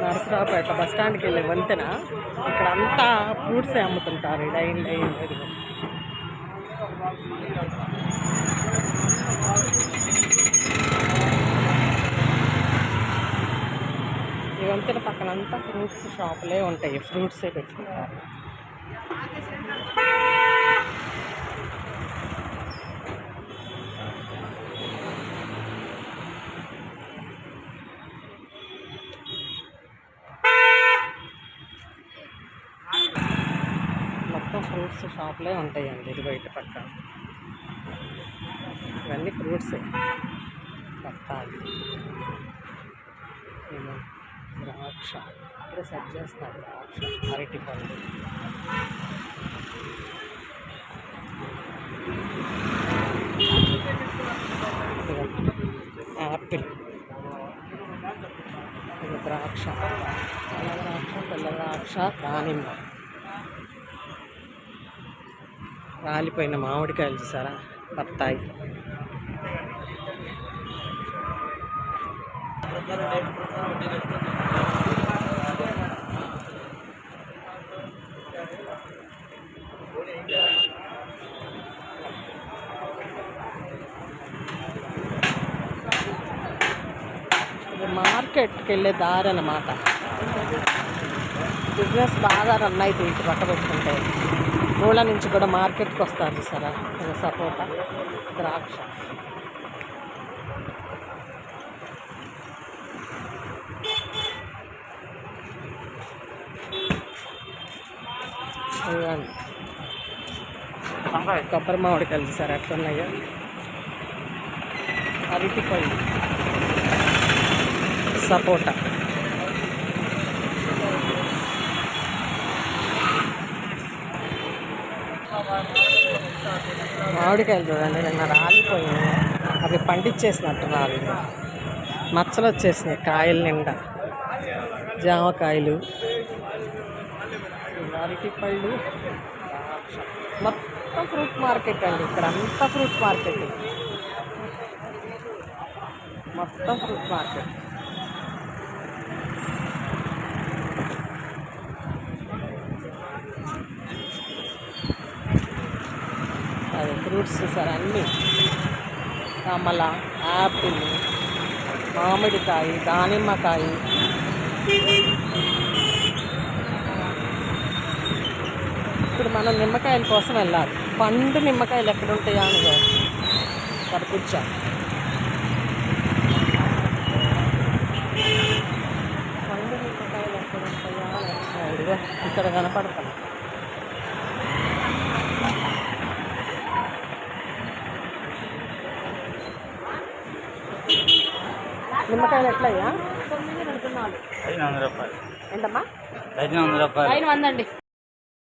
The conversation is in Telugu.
నరసరావుపేట బస్ స్టాండ్కి వెళ్ళే వంతెన ఇక్కడ అంతా ఫ్రూట్సే అమ్ముతుంటారు. లైన్ లైన్ ఈ వంతెన పక్కన అంతా ఫ్రూట్స్ షాపులే ఉంటాయి. ఫ్రూట్సే పెట్టుకుంటారు మొత్తం ఫ్రూట్స్ షాప్లే ఉంటాయండి ఇది బయట పక్క. ఇవన్నీ ఫ్రూట్స్. బత్తాయి ద్రాక్ష. ఇక్కడ సెట్ చేస్తారు ద్రాక్ష అరటి పండు. యాపిల్ ఇది ద్రాక్ష. తెల్ల ద్రాక్ష తెల్ల ద్రాక్ష దానిమ్మ. రాలిపోయిన మామిడికాయలు చూసారా? బత్తాయి. మార్కెట్కి వెళ్ళే దారి అన్నమాట. బిజినెస్ బాగా రన్ అవుతుంది ఇటు పట్టబెట్టుకుంటే ఊళ్ళ నుంచి కూడా మార్కెట్కి వస్తారు ఇది సపోటా ద్రాక్ష. కొబ్బరి మామిడికాయలు చూసారా ఎట్లున్నాయో. అరటిపళ్ళు. సపోటా. మామిడికాయలు చూడండి నిన్న రాలిపోయింది అవి పండించేసినట్టు రాలి మచ్చలు వచ్చేసినాయి కాయల నిండా. జామకాయలు. అరటిపళ్ళు. మొత్తం ఫ్రూట్ మార్కెట్ అండి ఇక్కడ అంతా ఫ్రూట్ మార్కెట్. మొత్తం ఫ్రూట్ మార్కెట్. ఫ్రూట్స్ సార్ అన్నీ. కమల యాపిల్ మామిడికాయ దానిమ్మకాయ. ఇప్పుడు మనం నిమ్మకాయల కోసం వెళ్ళాలి. పండు నిమ్మకాయలు ఎక్కడ ఉంటాయా అని కనిపించా. పండు నిమ్మకాయలు ఎక్కడ ఉంటాయా కనపడతాను వచ్చినాయి. ఇదిగో ఇక్కడ కనపడతాను నిమ్మకాయలు ఎట్లయ్యా ఐదు వందల రూపాయలు. ఏంటమ్మా ఐదు వందల రూపాయలు. పైన వందండి.